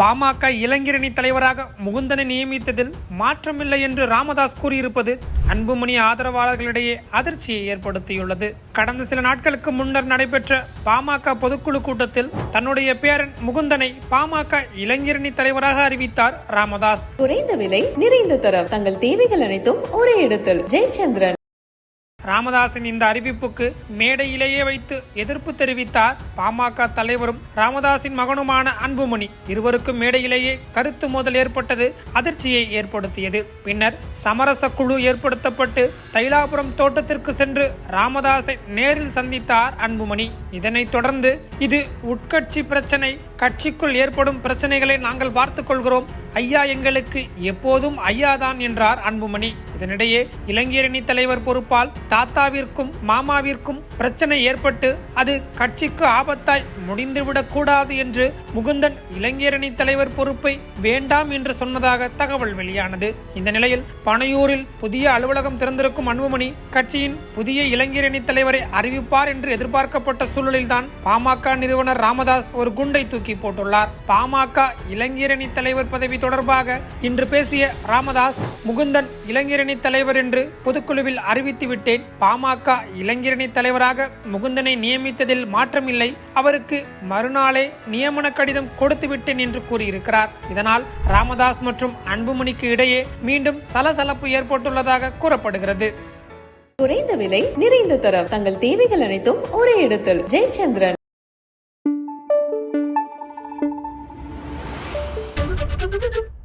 பாமக இளைஞரணி தலைவராக முகுந்தனை நியமித்ததில் மாற்றமில்லை என்று ராமதாஸ் கூறியிருப்பது அன்புமணி ஆதரவாளர்களிடையே அதிர்ச்சியை ஏற்படுத்தியுள்ளது. கடந்த சில நாட்களுக்கு முன்னர் நடைபெற்ற பாமக பொதுக்குழு கூட்டத்தில் தன்னுடைய பேரன் முகுந்தனை பாமக இளைஞரணி தலைவராக அறிவித்தார் ராமதாஸ். குறைந்த விலை நிறைந்த தரம். தங்கள் தேவைகள் அனைத்தும் ஒரே இடத்தில். ஜெயச்சந்திரன் ராமதாஸின் இந்த அறிவிப்புக்கு மேடையிலேயே வைத்து எதிர்ப்பு தெரிவித்தார் பாமக தலைவரும் ராமதாஸின் மகனுமான அன்புமணி. இருவருக்கும் மேடையிலேயே கருத்து மோதல் ஏற்பட்டது அதிர்ச்சியை ஏற்படுத்தியது. பின்னர் சமரச குழு ஏற்படுத்தப்பட்டு தைலாபுரம் தோட்டத்திற்கு சென்று ராமதாஸை நேரில் சந்தித்தார் அன்புமணி. இதனைத் தொடர்ந்து இது உட்கட்சி பிரச்சனை கட்சிக்குள் ஏற்படும் பிரச்சனைகளை நாங்கள் பார்த்துக் கொள்கிறோம். ஐயா எங்களுக்கு எப்போதும் ஐயா தான் என்றார் அன்புமணி. இதனிடையே இளைஞரணி தலைவர் பொறுப்பால் தாத்தாவிற்கும் மாமாவிற்கும் பிரச்சனை ஏற்பட்டு அது கட்சிக்கு ஆபத்தாய் முடிந்துவிடக்கூடாது என்று முகுந்தன் இளைஞரணி தலைவர் பொறுப்பை வேண்டாம் என்று சொன்னதாக தகவல் வெளியானது. இந்த நிலையில் பனையூரில் புதிய அலுவலகம் திறந்திருக்கும் அன்புமணி கட்சியின் புதிய இளைஞரணி தலைவரை அறிவிப்பார் என்று எதிர்பார்க்கப்பட்ட சூழலில்தான் பாமக நிறுவனர் ராமதாஸ் ஒரு குண்டை தூக்கி போட்டுள்ளார். பாமக இளைஞரணி தலைவர் பதவி தொடர்பாக இன்று பேசிய ராமதாஸ் முகுந்தன் இளைஞரணி இளைஞரணி தலைவர் என்று பொதுக்குழுவில் அறிவித்துவிட்டேன் பாமக இளைஞரணி தலைவராக முகுந்தனை நியமித்ததில் மாற்றமில்லை. அவருக்கு மறுநாளே நியமன கடிதம் கொடுத்துவிட்டேன் என்று கூறியிருக்கிறார். இதனால் ராமதாஸ் மற்றும் அன்புமணிக்கு இடையே மீண்டும் சலசலப்பு ஏற்பட்டுள்ளதாக கூறப்படுகிறது. குறைந்த விலை நிறைந்த தரம். தங்கள் தேவைகள் அனைத்தும் ஒரே இடத்தில். ஜெயச்சந்திரன். Thank you.